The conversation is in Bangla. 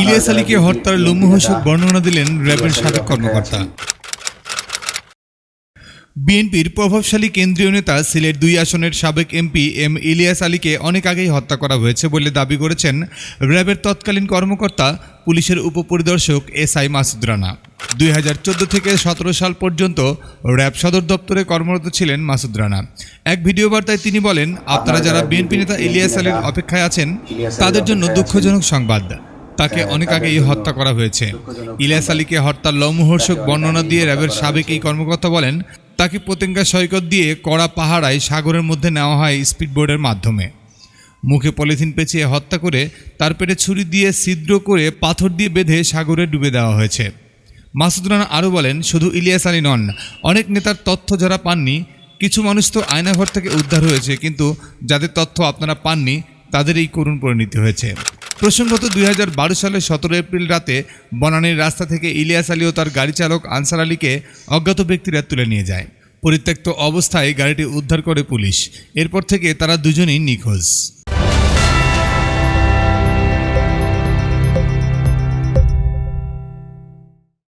ইলিয়াস আলীকে হত্যার লোমহর্ষক বর্ণনা দিলেন র্যাবের সাবেক কর্মকর্তা। বিএনপির প্রভাবশালী কেন্দ্রীয় নেতা সিলেট দুই আসনের সাবেক এমপি এম ইলিয়াস আলীকে অনেক আগেই হত্যা করা হয়েছে বলে দাবি করেছেন র্যাবের তৎকালীন কর্মকর্তা পুলিশের উপপরিদর্শক এস আই মাসুদ রানা। দুই হাজার চোদ্দ থেকে সতেরো সাল পর্যন্ত র্যাব সদর দপ্তরে কর্মরত ছিলেন মাসুদ রানা। এক ভিডিও বার্তায় তিনি বলেন আপনারা যারা বিএনপি নেতা ইলিয়াস আলীর অপেক্ষায় আছেন তাদের জন্য দুঃখজনক সংবাদ। তাকে অনেক আগেই হত্যা করা হয়েছে। ইলিয়াস আলীকে হত্যার লমহর্ষক বর্ণনা দিয়ে র্যাবের সাবেক এই কর্মকর্তা বলেন তাকে পতেঙ্গা সৈকত দিয়ে কড়া পাহাড়ায় সাগরের মধ্যে নেওয়া হয় স্পিডবোর্ডের মাধ্যমে। মুখে পলিথিন পেঁচিয়ে হত্যা করে তার পেটে ছুরি দিয়ে ছিদ্র করে পাথর দিয়ে বেঁধে সাগরে ডুবে দেওয়া হয়েছে। মাসুদ রানা আরও বলেন শুধু ইলিয়াস আলী নন অনেক নেতার তথ্য যারা পাননি কিছু মানুষ তো আয়নাঘর থেকে উদ্ধার হয়েছে কিন্তু যাদের তথ্য আপনারা পাননি তাদের এই করুণ পরিণতি হয়েছে। প্রসঙ্গত দুই হাজার বারো সালের সতেরো এপ্রিল রাতে বনানীর রাস্তা থেকে ইলিয়াস আলী ও তার গাড়ি চালক আনসার আলীকে অজ্ঞাত ব্যক্তিরা তুলে নিয়ে যায়। পরিত্যক্ত অবস্থায় গাড়িটি উদ্ধার করে পুলিশ। এরপর থেকে তারা দুজনেই নিখোঁজ।